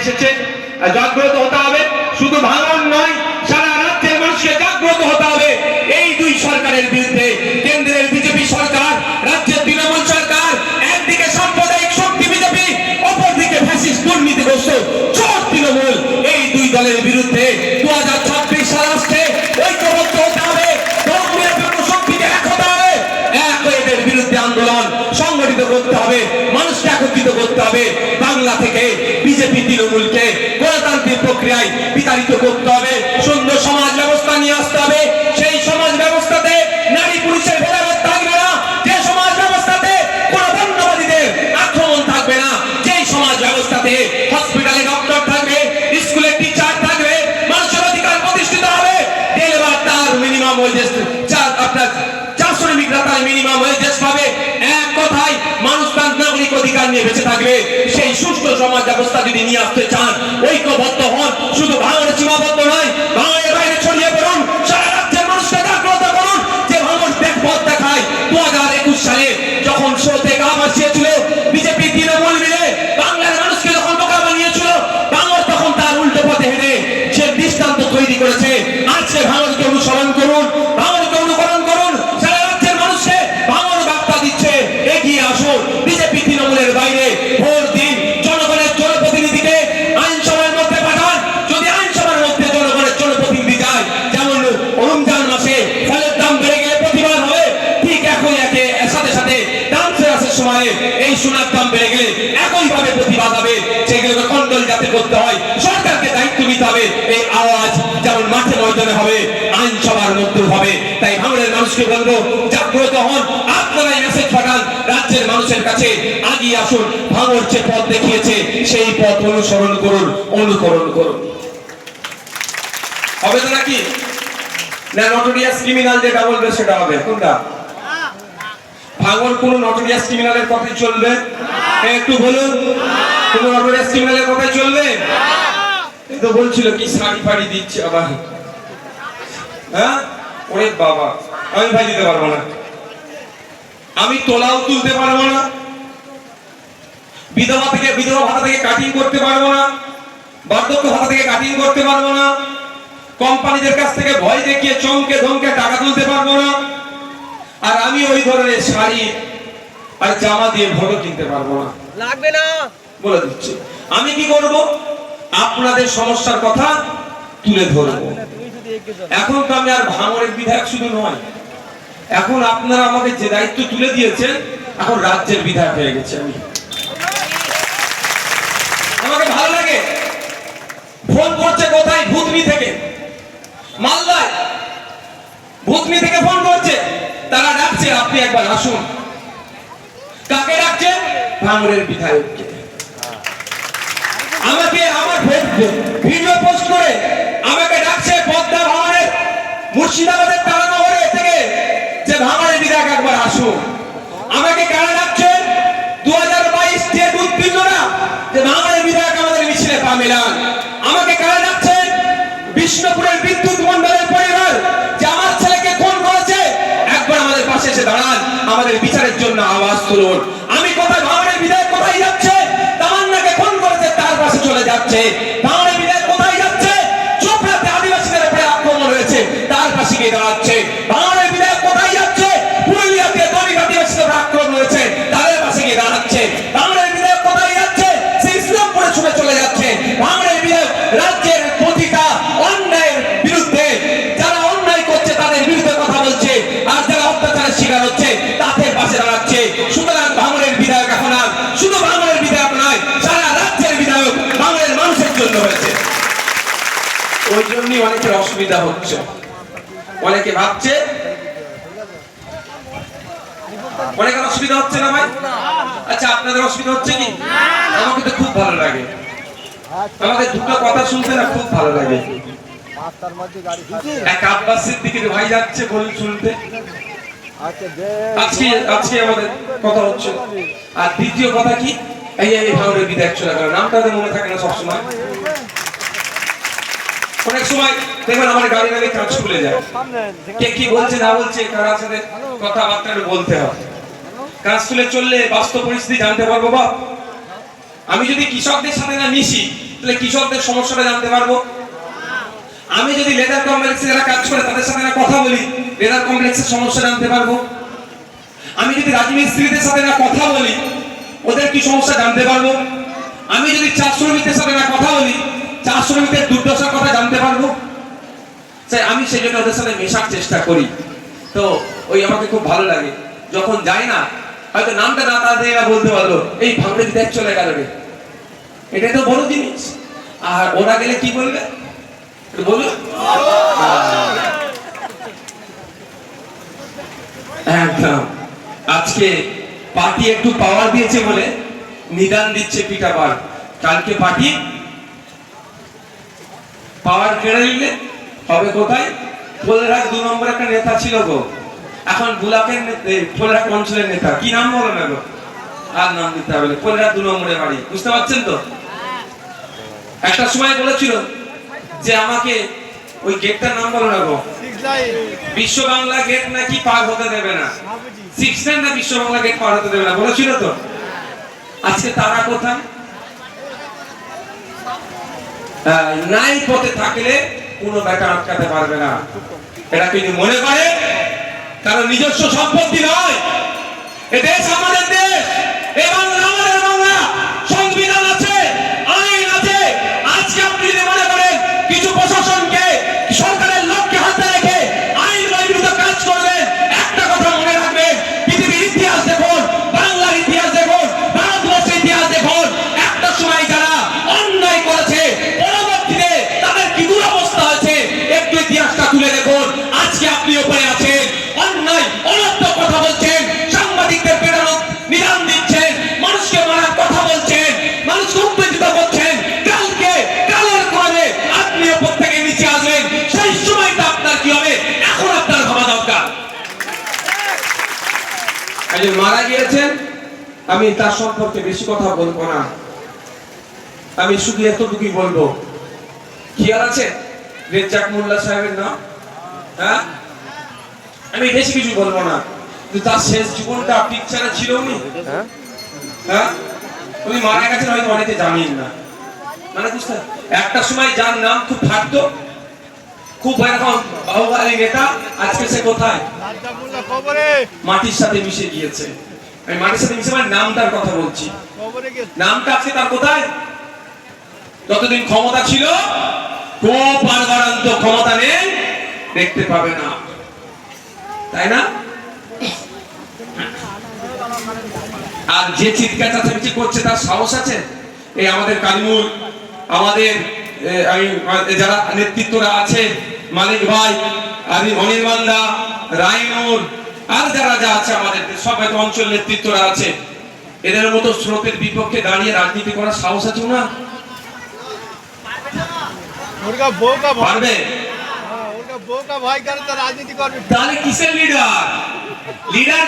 এসেছে। জাগ্রত হতে হবে। শুধু ভাঙন নয়, সারা রাজ্যের মানুষকে জাগ্রত হতে হবে। এই দুই সরকারের বিরুদ্ধে কেন্দ্রের বিজেপি সরকার, রাজ্যের তৃণমূল সরকার, একদিকে সাম্প্রদায়িক শক্তি বিজেপি, অপরদিকে ফ্যাসিস্ট দুর্নীতিগ্রস্ত চোর তৃণমূল। এই দুই দলের বিরুদ্ধে দু হাজার ছাব্বিশ সাল আসছে। ঐক্যবদ্ধ হতে হবে। শক্তিকে এক হতে হবে। এক এদের বিরুদ্ধে আন্দোলন সংগঠিত করতে হবে। মানুষকে একত্রিত করতে হবে। বাংলা থেকে বিজেপি তৃণমূলকে গণতান্ত্রিক প্রক্রিয়ায় বিতাড়িত করতে হবে। সুন্দর সমাজ ব্যবস্থা নিয়ে আসতে হবে। সেই সমাজ ব্যবস্থাতে নারী পুরুষের মিনিমাম পাবে। এক কথায় মানুষ তার নাগরিক অধিকার নিয়ে বেঁচে থাকবে। সুষ্ঠু সমাজ ব্যবস্থা যদি নিয়ে আসতে চান, ঐক্যবদ্ধ হন। শুধু ভাঙড়ে সীমাবদ্ধ নয় ভাঙড়ের বাইরে ছড়িয়ে পড়ুন, সারা রাজ্যের মানুষকে জাগ্রত করুন। যে ভাঙড় পথ দেখায় দু হাজার একুশ সালে যখন স্রোতে গা ভাসিয়েছিল বিজেপি তৃণমূল মিলে বাংলার মানুষকে যখন বোকা বানিয়েছিল ভাঙড় তখন তার উল্টো পথে হেঁটে সে দৃষ্টান্ত তৈরি করেছে। আজকে ভাঙড়কে আসুন ভাঙড় যে পথ দেখিয়েছে সেই পথ অনুসরণ করুন অনুকরণ করুন। হবে তো নাকি? না নটোরিয়াস ক্রিমিনাল যেটা বলবে সেটা হবে। কোনটা? ভাঙর কোন নটোরিয়াস ক্রিমিনালের কথাই চলবে? হ্যাঁ, একটু বলুন। কোন নটোরিয়াস ক্রিমিনালের কথাই চলবে? তো বলছিল কি শাড়ি ফাড়ি দিচ্ছে আবার। হ্যাঁ? ওরে বাবা আমি ভাই দিতে পারব না। আমি তোলাও তুলতে পারব না। বিধবা থেকে বিধবা ভাতা থেকে কাটিং করতে পারব না বার্ধক্য ভাতা থেকে কাটিং করতে পারব না কোম্পানিদের কাছ থেকে ভয় দেখিয়ে চমকে ধমকে টাকা তুলতে পারব না আর আমি ওই ধরনের শাড়ি আর জামা দিয়ে ভোটও কিনতে পারব না। লাগবে না। বলে দিচ্ছি। আমি কি করব? আপনাদের সমস্যার কথা তুলে ধরবো। এখন তো আমি আর ভাঙড়ের বিধায়ক শুধু নয় এখন আপনারা আমাকে যে দায়িত্ব তুলে দিয়েছেন এখন রাজ্যের বিধায়ক হয়ে গেছে আমি আমাকে ভালো লাগে ফোন করছে কোথায়? ভূতনি থেকে। মালদায়। ভূতনি থেকে ফোন করছে। তারা ডাকছে, আপনি একবার আসুন। কাকে ডাকছে? ভাঙড়ের বিধায়ককে। আমাকে আমার ভিডিও পোস্ট করে আমাকে ডাকছে পদ্মা ভাঙড়ের মুর্শিদাবাদের তারানগরে থেকে যে ভাঙড়ের বিধায়ক একবার আসুন। আমাকে কারা বিচারের জন্য আওয়াজ তুলুন। আমি কোথায় ভাঙড়ের বিদায় কোথায় যাচ্ছে? তামান্নাকে ফোন করেছে, তার পাশে চলে যাচ্ছে। ওই জন্যই অনেকের অসুবিধা হচ্ছে। অনেকে ভাবছে, অনেকের অসুবিধা হচ্ছে না ভাই? আচ্ছা আপনাদের অসুবিধা হচ্ছে কি? আমাকে তো খুব ভালো লাগে। আমাকে দুটো কথা শুনতে না খুব ভালো লাগে। এক আব্বাস সিদ্দিকের ভাই যাচ্ছে বলুন শুনতে। আজকে আজকে আমাদের কথা হচ্ছে। আর দ্বিতীয় কথা কি? এই এই বিধায়ক চলে গেল নামটা মনে থাকে না সবসময়। অনেক সময় দেখবেন আমার গাড়ি গাড়ি কাজ খুলে যায়। কে কি বলছে, না বলছে, কার সাথে কথাবার্তা বলতে হবে কাজ তুলে চললে বাস্তব পরিস্থিতি জানতে পারব, বাপ। আমি যদি কৃষকদের সাথে না মিশি, তাহলে কৃষকদের সমস্যাটা জানতে পারব। আমি যদি লেদার কমপ্লেক্সে যারা কাজ করে, তাদের সাথে না কথা বলি, লেদার কমপ্লেক্সের সমস্যা জানতে পারব। আমি যদি রাজমিস্ত্রিদের সাথে না কথা বলি, ওদের কি সমস্যা জানতে পারব? আমি যদি চা শ্রমিকদের সাথে না কথা বলি চা শ্রমিকদের দুর্দশার কথা জানতে পারব স্যার আমি সেই জন্য ওদের সাথে মেশার চেষ্টা করি। তো ওই আমাকে খুব ভালো লাগে। যখন যাই না, হয়তো নামটা না তাড়াতাড়ি এরা বলতে পারল, এই ভাবলে দেখ চলে গেল রে। এটাই তো বড় জিনিস। আর ওরা গেলে কি বলবে? বলুন একদম। আজকে পার্টি একটু পাওয়ার দিয়েছে বলে নিদান দিচ্ছে পিঠাবার কালকে পার্টি? পাওয়ার কেড়ে নিলে? হবে কোথায়? ফোলরাক দু নম্বর একটা নেতা ছিল গো। এখন বুলাকের ফোলরাক অঞ্চলের নেতা। কি নাম বলো না গো? আর নাম দিতে হবে ফোলরাক দু নম্বরের বাড়ি। বুঝতে পারছেন তো? একটা সময় বলেছিল যে আমাকে ওই গেটটার নাম বলো না গো? বিশ্ব বাংলা গেট নাকি পার হতে দেবে না। সিক্স না বিশ্ব বাংলা গেট পার হতে দেবে না? বলেছিল তো। আজকে তারা কোথায়? নাই পথে থাকলে কোনো ব্যাটা আটকাতে পারবে না। এটা কিন্তু মনে করে কারণ নিজস্ব সম্পত্তি নয়। এ দেশ আমাদের দেশ। এ আমাদের মারা গিয়েছেন? আমি তার সম্পর্কে বেশি কথা বলব না। আমি শুধু এতটুকুই বলব। খেয়াল আছে? রেজ্জাক মোল্লা সাহেবের নাম? হ্যাঁ? আমি বেশি কিছু বলব না। তার শেষ জীবনটা পিকচারে ছিল উনি। হ্যাঁ? হ্যাঁ? উনি মারা গেছেন হয়তো অনেকে জানেন না। মানে বুঝতে একটা সময় যার নাম খুব থাকতো খুব এরকম বাহুবালী নেতা আজকে সে কোথায়? মাটির সাথে মিশে গিয়েছে। আমি মাটির সাথে মিশে মানে নামটার কথা বলছি। নামটা আজকে তার কোথায়? যতদিন ক্ষমতা ছিল খুব ক্ষমতা নেই দেখতে পাবে না। তাই না? আর যে চিৎকার চাচামেচি করছে তার সাহস আছে? এই আমাদের কালিমুল আমাদের আমি যারা নেতৃত্বরা আছে মালিক ভাই আমি অনির্বান্দা রাইনুর আর যারা যা আছে আমাদের সবাই তো অঞ্চল নেতৃত্বরা আছে। এদের মতো স্রোতের বিপক্ষে দাঁড়িয়ে রাজনীতি করার সাহস আছে না পারবে? রাজনীতি করবে? তাহলে কিসের লিডার লিডার